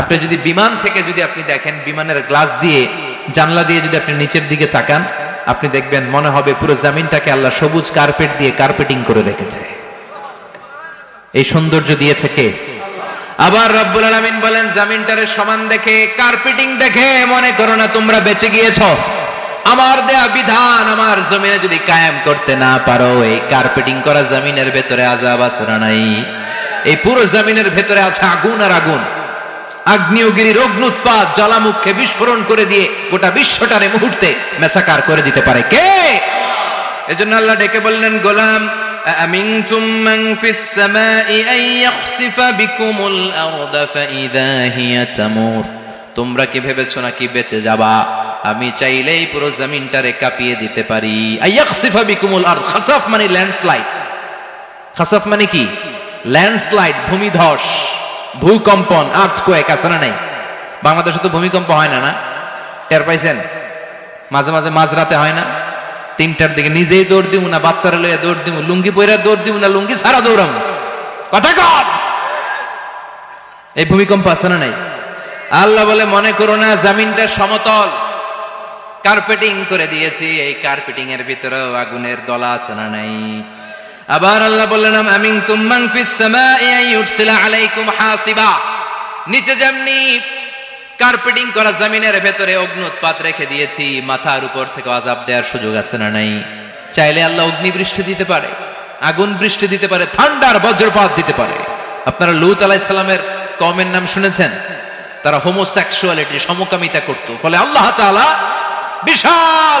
আপনি যদি বিমান থেকে যদি আপনি দেখেন, বিমানের গ্লাস দিয়ে, জানলা দিয়ে যদি আপনি নিচের দিকে তাকান, আপনি দেখবেন মনে হবে পুরো জামিনটাকে আল্লাহ সবুজ কার্পেট দিয়ে কার্পেটিং করে রেখেছে। এই সৌন্দর্য দিয়েছে কে? আবার রব্বুল আলামিন বলেন, জামিনটারে সমান দেখে, কার্পেটিং দেখে মনে করো না তোমরা বেঁচে গিয়েছো। আমার দেয়া বিধান আমার জমিনে যদি কায়েম করতে না পারো, এই কার্পেটিং করা জমিনের ভেতরে আজাব না নাই? এই পুরো জমিনের ভেতরে আছে আগুন আর আগুন। আগ্নেয়গিরির অগ্নুৎপাত জ্বালামুখে বিস্ফোরণ করে দিয়ে গোটা বিশ্বটারে মুহূর্তে মেসাকার করে দিতে পারে কে এজন্য আল্লাহ ডেকে বললেন গোলাম أأمنتم من في السماء أن يخسف بكم الأرض فإذا هي تمور তোমরা কি ভেবেছো নাকি বেঁচে যাবা আমি চাইলেই পুরো জমিনটারে কাঁপিয়ে দিতে পারি আইয়াকসিফা বিকুমুল আর খাসাফ মানে ল্যান্ডস্লাইড খাসাফ মানে কি ল্যান্ডস্লাইড ভূমিধস ভূকম্পন আর্থকোয়েক আছে না নাই? বাংলাদেশে তো ভূমিকম্প হয় না না? টের পাইছেন? মাঝে মাঝে মাঝরাতে হয় না? তিনটার দিকে নিজেই দৌড় দিব না, বাচ্চারা লইয়া দৌড় দিব লুঙ্গি পইরা দৌড় দিব না, লুঙ্গি সারা দৌড়াম। কথা কর এই ভূমিকম্প আছে না নাই? আল্লাহ বলে, মনে করো না, জামিনটা সমতল। কার্পেটিং করে দিয়েছি, এই কার্পেটিং এর ভিতরেও আগুনের দলা আছে না নাই? আবার আল্লাহ বললেন আমিন তুম্মান ফিস সামাই ইউরসিলা আলাইকুম হাসিবা। নিচে যেমনি কার্পেটিং করা জমিনের ভেতরে রেখে দিয়েছি, মাথার উপর থেকে দেওয়ার সুযোগ আছে না নাই? চাইলে আল্লাহ অগ্নি বৃষ্টি দিতে পারে, আগুন বৃষ্টি দিতে পারে ঠান্ডার বজ্রপাত দিতে পারে। আপনারা লুত আলাইহিস সালামের কমের নাম শুনেছেন? তারা হোমোসেক্সুয়ালিটি সমকামিতা করত। ফলে আল্লাহ তাআলা বিশাল